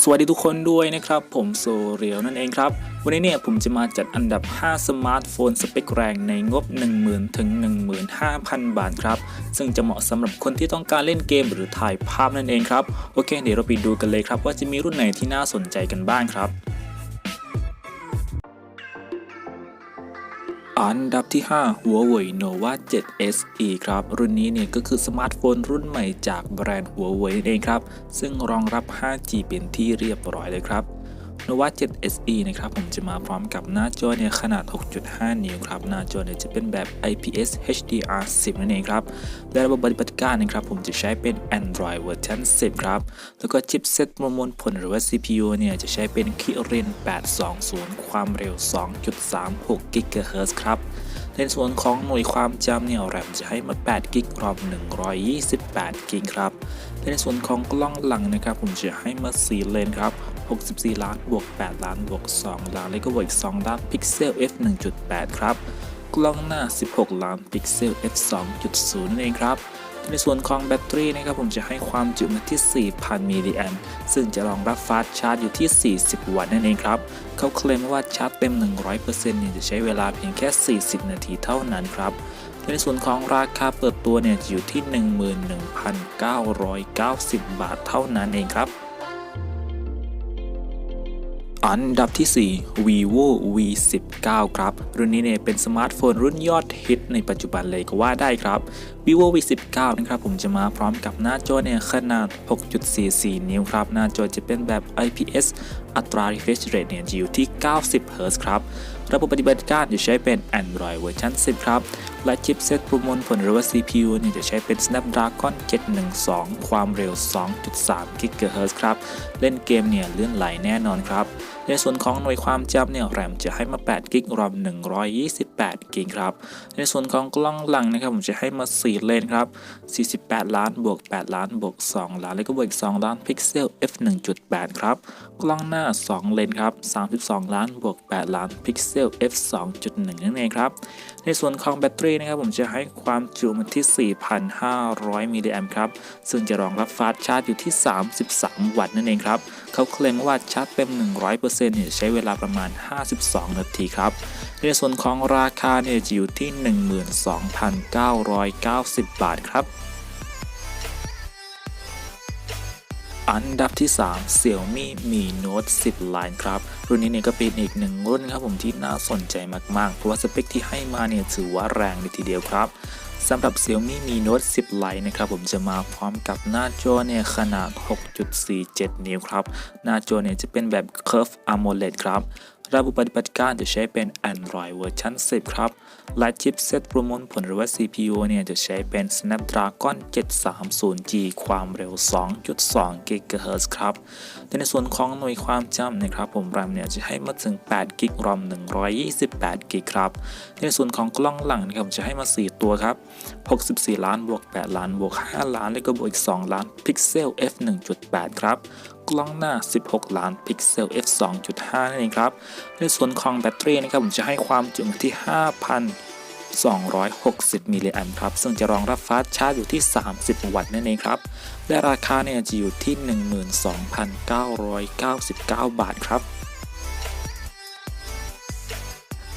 สวัสดีทุกคนด้วยนะครับ ผมโซเรียวนั่นเองครับ วันนี้เนี่ยผมจะมาจัดอันดับ 5 สมาร์ทโฟนสเปคแรงในงบ 10,000 ถึง 15,000 บาทครับ ซึ่งจะเหมาะสำหรับคนที่ต้องการเล่นเกมหรือถ่ายภาพนั่นเองครับ โอเค เดี๋ยวเราไปดูกันเลยครับว่าจะมีรุ่นไหนที่น่าสนใจกันบ้างครับ อันดับที่ 5 Huawei Nova 7 SE ครับ รุ่นนี้เนี่ยก็คือสมาร์ทโฟนรุ่นใหม่จากแบรนด์ Huawei นั่นเองครับ ซึ่งรองรับ 5G เป็นที่เรียบร้อยเลยครับ Nova 7 SE นะครับผมจะมาพร้อมกับหน้าจอเนี่ยขนาด 6.5 นิ้วครับ หน้าจอเนี่ยจะเป็นแบบ IPS HDR 10 นั่นเองครับและระบบปฏิบัติการนะครับผมจะใช้เป็น Android เวอร์ชัน10 ครับ แล้วก็ชิปเซตประมวลผลหรือว่า CPU เนี่ยจะใช้เป็น Kirin 820 ความเร็ว 2.36 GHz ครับในส่วนของหน่วยความจำเนี่ยแรมจะให้มา 8 กิกรอม128 กิกครับ ในส่วนของกล้องหลังนะครับ ผมจะให้มา 4 เลนครับ 64 ล้านบวก 8 ล้านบวก 2 ล้าน แล้วก็บวกอีก 2 ล้านพิกเซล f 1.8 ครับ กล้องหน้า 16 ล้านพิกเซล f 2.0 นั่นเองครับในส่วนของแบตเตอรี่นะครับผมจะให้ความจุมาที่ 4,000 มิลลิแอมป์ซึ่งจะรองรับฟาสชาร์จอยู่ที่ 40 วัตต์นั่นเองครับ เขาเคลมว่าชาร์จเต็ม 100%เนี่ยจะใช้เวลาเพียงแค่ 40 นาทีเท่านั้นครับในส่วนของราคาเปิดตัวเนี่ยอยู่ที่ 11,990 บาทเท่านั้นเองครับ อันดับที่ 4 vivo v 1 9ครับ รุ่นนี้เนี่ยเป็นสมาร์ทโฟนรุ่นยอดฮิตในปัจจุบันเลยก็ว่าได้ครับ vivo v 1 9นะครับผมจะมาพร้อมกับหน้าจอเนี่ยขนาด 6.44 นิ้วครับ หน้าจอจะเป็นแบบ IPS อัตรา refresh rate เนี่ยจะอยู่ที่ 90 Hz ครับ ระบบปฏิบัติการจะใช้เป็น Android เวอร์ชัน10 ครับ และชิปเซตประมวลผลหรือว่า CPU เนี่ยจะใช้เป็น Snapdragon 712 ความเร็ว 2.3 GHz ครับ เล่นเกมเนี่ยเลื่อนไหลแน่นอนครับ ในส่วนของหน่วยความจำเนี่ยแรมจะให้มา8กิกรอม128กิกครับ ในส่วนของกล้องหลังนะครับผมจะให้มา 4 เลนครับ 48 ล้านบวก 8 ล้านบวก 2 ล้าน แล้วก็บวกอีก 2 ล้านพิกเซล f 1.8 ครับ กล้องหน้า 2 เลนครับ 32 ล้านบวก 8 ล้านพิกเซล f 2.1 นั่นเองครับ ในส่วนของแบตเตอรี่นะครับผมจะให้ความจุมันที่ 4,500 มิลลิแอมป์ครับ ซึ่งจะรองรับฟาสต์ชาร์จอยู่ที่ 33 วัตต์นั่นเองครับ เขาเคลมว่าชาร์จเต็ม 100% 100%เนี่ยใช้เวลาประมาณ 52 นาทีครับ ในส่วนของราคาเนี่ยจะอยู่ที่ 12,990 บาทครับ อันดับที่ 3 Xiaomi Mi Note 10 Line ครับ รุ่นนี้เนี่ยก็เป็นอีกหนึ่งรุ่นครับผมที่น่าสนใจมากๆ เพราะว่าสเปคที่ให้มาเนี่ยถือว่าแรงเลยทีเดียวครับสำหรับ Xiaomi Mi Note 10 Lite นะครับผมจะมาพร้อมกับหน้าจอเนี่ยขนาด 6.47 นิ้วครับ หน้าจอเนี่ยจะเป็นแบบ Curve AMOLED ครับ ระบบปฏิบัติการจะใช้เป็น Android เวอร์ชัน10 ครับ และชิปเซตประมวลผลหรือว่า CPU เนี่ยจะใช้เป็น Snapdragon 730G ความเร็ว 2.2 GHz ครับแต่ในส่วนของหน่วยความจำนะครับผมแรมเนี่ยจะให้มาถึง8 g b รอม128 g b ครับ ในส่วนของกล้องหลังนะครับจะให้มา 4 ตัวครับ 64 ล้านบวก 8 ล้านบวก 5 ล้าน แล้วก็บวกอีก 2 ล้านพิกเซล f 1.8 ครับ ล้องหน้า 16 ล้านพิกเซล f 2.5 นั่นเองครับ ในส่วนของแบตเตอรี่นะครับผมจะให้ความจุที่ 5,260 มิลลิแอมป์ครับ ซึ่งจะรองรับฟาสชาร์จอยู่ที่ 30 วัตต์นั่นเองครับ และราคาเนี่ยจะอยู่ที่ 12,999 บาทครับ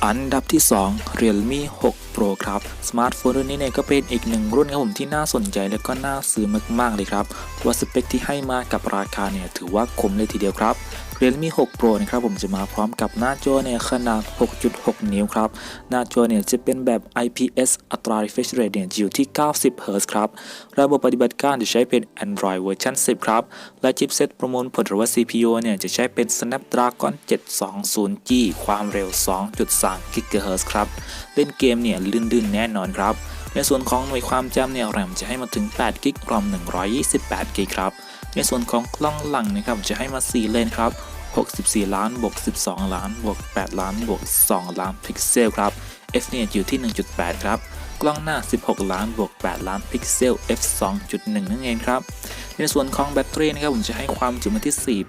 อันดับที่ 2 Realme 6 Pro ครับ สมาร์ทโฟนรุ่นนี้เนี่ยก็เป็นอีกหนึ่งรุ่นครับผมที่น่าสนใจและก็น่าซื้อมากๆเลยครับว่าสเปคที่ให้มากับราคาเนี่ยถือว่าคุ้มเลยทีเดียวครับ Realme 6 Pro นะครับผมจะมาพร้อมกับหน้าจอเนี่ยขนาด 6.6 นิ้วครับ หน้าจอเนี่ยจะเป็นแบบ IPS อัตรา refresh rate เนี่ยอยู่ที่ 90 Hz ครับ ระบบปฏิบัติการจะใช้เป็น Android เวอร์ชัน10 ครับ และชิปเซตประมวลผลหรือว่า CPU เนี่ยจะใช้เป็น Snapdragon 720G ความเร็ว 2.3 GHz ครับ เล่นเกมเนี่ยลื่นๆ แน่นอนครับ ในส่วนของหน่วยความจำเนี่ยแรมจะให้มาถึง8กิกรอม128กิกครับ ในส่วนของกล้องหลังนะครับจะให้มา 4 เลนครับ 64 ล้านบวก 12 ล้านบวก 8 ล้านบวก 2 ล้านพิกเซลครับ f เนี่ยอยู่ที่ 1.8 ครับ กล้องหน้า 16 ล้านบวก 8 ล้านพิกเซล f 2.1 นั่นเองครับ ในส่วนของแบตเตอรี่นะครับผมจะให้ความจุมาที่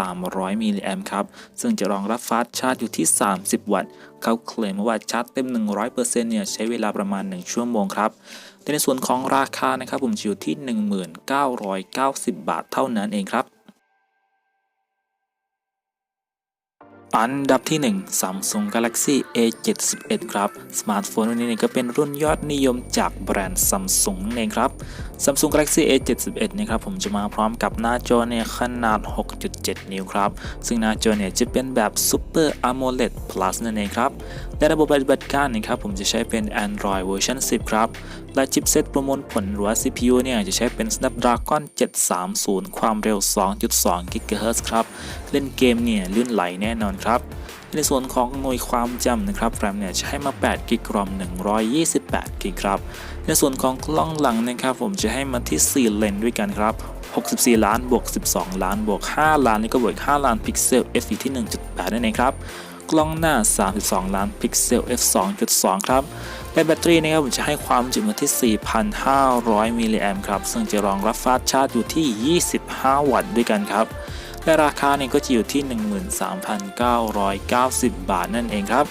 4,300 มิลลิแอมป์ครับ ซึ่งจะรองรับฟาสต์ชาร์จอยู่ที่ 30 วัตต์ เขาเคลมว่าชาร์จเต็ม 100%เนี่ยใช้เวลาประมาณ 1 ชั่วโมงครับ แต่ในส่วนของราคานะครับผมอยู่ที่ 1990 บาทเท่านั้นเองครับ อันดับที่ 1 Samsung Galaxy A71 ครับสมาร์ทโฟนรุ่นนี้ก็เป็นรุ่นยอดนิยมจากแบรนด์ Samsung เองครับ Samsung Galaxy A71 นะครับผมจะมาพร้อมกับหน้าจอในขนาด 6.7 นิ้วครับ ซึ่งหน้าจอเนี่ยจะเป็นแบบ Super AMOLED Plus นั่นเองครับ และระบบปฏิบัติการนะครับผมจะใช้เป็น Android เวอร์ชัน10 ครับ และชิปเซตประมวลผลหรือว่า CPU เนี่ยจะใช้เป็น Snapdragon 730 ความเร็ว 2.2 GHz ครับ เล่นเกมเนี่ยลื่นไหลแน่นอนครับในส่วนของหน่วยความจำนะครับ RAM เนี่ยจะให้มา8กิก ROM 128กิกครับ ในส่วนของกล้องหลังนะครับผมจะให้มาที่ 4 เลนส์ด้วยกันครับ 64 ล้านบวก 12 ล้านบวก 5 ล้านนี่ก็บวก5ล้านพิกเซล f อยู่ที่ 1.8 นั่นเองครับ กล้องหน้า 32 ล้านพิกเซล f 2.2 ครับ และแบตเตอรี่นะครับผมจะให้ความจุมาที่ 4,500 มิลลิแอมป์ครับ ซึ่งจะรองรับฟาสชาร์จอยู่ที่ 25 วัตต์ด้วยกันครับ และราคาเนี่ยก็จะอยู่ที่ 13,990 บาทนั่นเองครับ